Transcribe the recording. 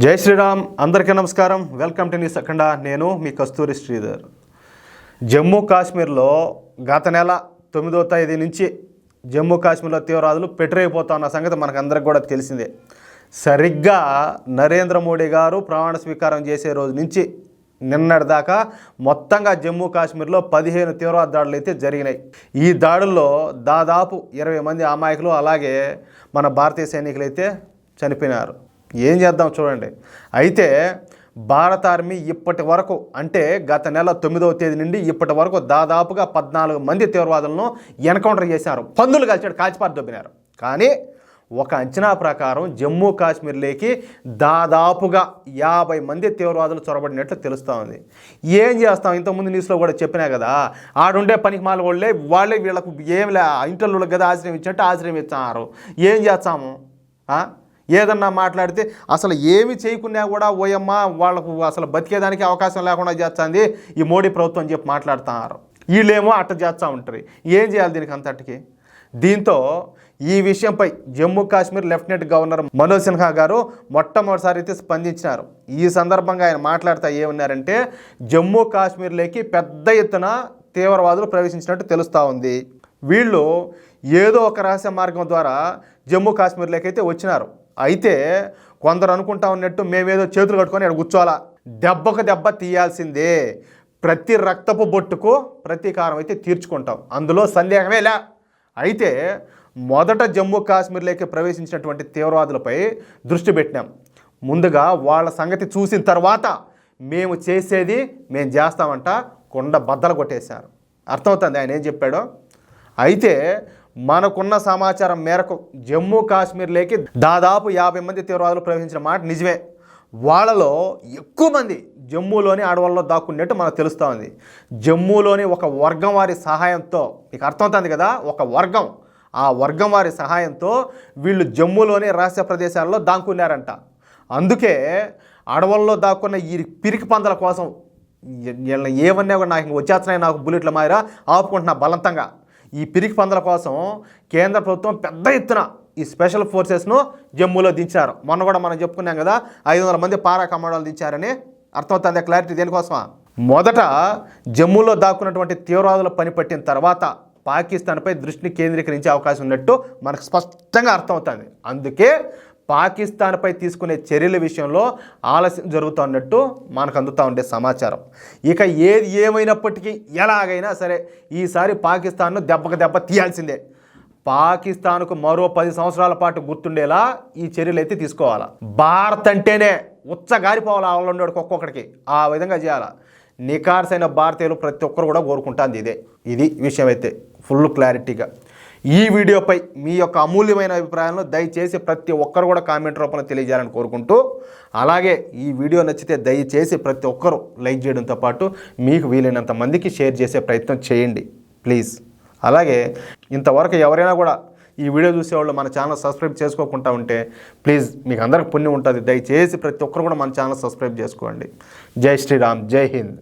జై శ్రీరామ్ అందరికీ నమస్కారం. Welcome to news Akhanda. నేను మీ కస్తూరి శ్రీధర్. జమ్మూ కాశ్మీర్లో గత నెల తొమ్మిదో తేదీ నుంచి జమ్మూ కాశ్మీర్లో తీవ్రవాదులు పెట్టరైపోతా ఉన్న సంగతి మనకందరికి కూడా తెలిసిందే. సరిగ్గా నరేంద్ర మోడీ గారు ప్రమాణ స్వీకారం చేసే రోజు నుంచి నిన్నటి దాకా మొత్తంగా జమ్మూ కాశ్మీర్లో పదిహేను తీవ్రవాద దాడులు అయితే జరిగినాయి. ఈ దాడుల్లో దాదాపు ఇరవై మంది అమాయకులు అలాగే మన భారతీయ సైనికులు అయితే చనిపోయినారు. ఏం చేద్దాం చూడండి. అయితే భారత ఆర్మీ ఇప్పటి వరకు అంటే గత నెల తొమ్మిదవ తేదీ నుండి ఇప్పటి వరకు దాదాపుగా పద్నాలుగు మంది తీవ్రవాదులను ఎన్కౌంటర్ చేశారు. పందులు కలిచాడు కాల్చిపాటు దొబ్బినారు. కానీ ఒక అంచనా ప్రకారం జమ్మూ కాశ్మీర్లోకి దాదాపుగా యాభై మంది తీవ్రవాదులు చొరబడినట్లు తెలుస్తూ ఉంది. ఏం చేస్తాం? ఇంతకుముందు న్యూస్లో కూడా చెప్పినా కదా ఆడుండే పనికి మాల వాళ్ళే వాళ్ళే వీళ్ళకు ఏం లే ఇంటర్లో కదా ఆశ్రయం ఇచ్చినట్టు ఆశ్రయం ఇచ్చారు. ఏం చేస్తాము? ఏదన్నా మాట్లాడితే అసలు ఏమి చేయకున్నా కూడా ఓయమ్మ వాళ్ళకు అసలు బతికేదానికి అవకాశం లేకుండా చేస్తుంది. ఈ మోడీ ప్రభుత్వం అని చెప్పి మాట్లాడుతున్నారు. వీళ్ళేమో అట్ట చేస్తూ ఉంటారు. ఏం చేయాలి దీనికి అంతటికి? దీంతో ఈ విషయంపై జమ్మూ కాశ్మీర్ లెఫ్టినెంట్ గవర్నర్ మనోజ్ సిన్హా గారు మొట్టమొదటిసారి అయితే స్పందించినారు. ఈ సందర్భంగా ఆయన మాట్లాడుతూ ఏమన్నారంటే జమ్మూ కాశ్మీర్లోకి పెద్ద ఎత్తున తీవ్రవాదులు ప్రవేశించినట్టు తెలుస్తూ ఉంది. వీళ్ళు ఏదో ఒక రహస్య మార్గం ద్వారా జమ్మూ కాశ్మీర్లోకి అయితే వచ్చినారు. అయితే కొందరు అనుకుంటా ఉన్నట్టు మేమేదో చేతులు కట్టుకొని ఇక్కడ కూర్చోవాలా? దెబ్బకు దెబ్బ తీయాల్సిందే. ప్రతి రక్తపు బొట్టుకు ప్రతీకారం అయితే తీర్చుకుంటాం. అందులో సందేహమే లే. అయితే మొదట జమ్మూ కాశ్మీర్లోకి ప్రవేశించినటువంటి తీవ్రవాదులపై దృష్టి పెట్టినాం. ముందుగా వాళ్ళ సంగతి చూసిన తర్వాత మేము చేసేది మేము చేస్తామంట కొండ బద్దలు కొట్టేశారు. అర్థమవుతుంది ఆయన ఏం చెప్పాడో? అయితే మనకున్న సమాచారం మేరకు జమ్మూ కాశ్మీర్లోకి దాదాపు యాభై మంది తీవ్రవాదులు ప్రవేశించిన మాట నిజమే. వాళ్ళలో ఎక్కువ మంది జమ్మూలోని అడవుల్లో దాక్కున్నట్టు మనకు తెలుస్తూ ఉంది. జమ్మూలోని ఒక వర్గం వారి సహాయంతో మీకు అర్థమవుతుంది కదా ఒక వర్గం. ఆ వర్గం వారి సహాయంతో వీళ్ళు జమ్మూలోని రహస్య ప్రదేశాల్లో దాక్కున్నారంట. అందుకే అడవుల్లో దాక్కున్న ఈ పిరికి పందల కోసం ఏమన్నా కూడా నాకు ఇంక వచ్చేస్తున్నాయి నాకు బుల్లెట్ల మాదిరా ఆపుకుంటున్నా బలవంతంగా ఈ పిరికి పందల కోసం కేంద్ర ప్రభుత్వం పెద్ద ఎత్తున ఈ స్పెషల్ ఫోర్సెస్ను జమ్మూలో దించారు. మొన్న కూడా మనం చెప్పుకున్నాం కదా ఐదు వందల మంది పారా కమాండోలు దించారని. అర్థమవుతుంది క్లారిటీ దేనికోసమా? మొదట జమ్మూలో దాక్కున్నటువంటి తీవ్రవాదులు పనిపట్టిన తర్వాత పాకిస్తాన్పై దృష్టిని కేంద్రీకరించే అవకాశం ఉన్నట్టు మనకు స్పష్టంగా అర్థమవుతుంది. అందుకే పాకిస్తాన్పై తీసుకునే చర్యల విషయంలో ఆలస్యం జరుగుతున్నట్టు మనకు అందుతూ ఉండే సమాచారం. ఇక ఏది ఏమైనప్పటికీ ఎలాగైనా సరే ఈసారి పాకిస్తాన్ను దెబ్బకు దెబ్బ తీయాల్సిందే. పాకిస్తాన్కు మరో పది సంవత్సరాల పాటు గుర్తుండేలా ఈ చర్యలు అయితే తీసుకోవాలా? భారత్ అంటేనే ఉచ్చగారిపోవాలి ఆళ్ళండోడికి ఒక్కొక్కడికి? ఆ విధంగా చేయాలా? నికార్సైన భారతీయులు ప్రతి ఒక్కరు కూడా కోరుకుంటాంది ఇదే. ఇది విషయం అయితే ఫుల్ క్లారిటీగా. ఈ వీడియోపై మీ యొక్క అమూల్యమైన అభిప్రాయాలను దయచేసి ప్రతి ఒక్కరు కూడా కామెంట్ రూపంలో తెలియజేయాలని కోరుకుంటూ అలాగే ఈ వీడియో నచ్చితే దయచేసి ప్రతి ఒక్కరు లైక్ చేయడంతో పాటు మీకు వీలైనంత మందికి షేర్ చేసే ప్రయత్నం చేయండి ప్లీజ్. అలాగే ఇంతవరకు ఎవరైనా కూడా ఈ వీడియో చూసేవాళ్ళు మన ఛానల్ సబ్స్క్రైబ్ చేసుకోకుండా ఉంటే ప్లీజ్ మీకు అందరికి పుణ్యం ఉంటుంది. దయచేసి ప్రతి ఒక్కరు కూడా మన ఛానల్ సబ్స్క్రైబ్ చేసుకోండి. జై శ్రీరామ్ జై హింద్.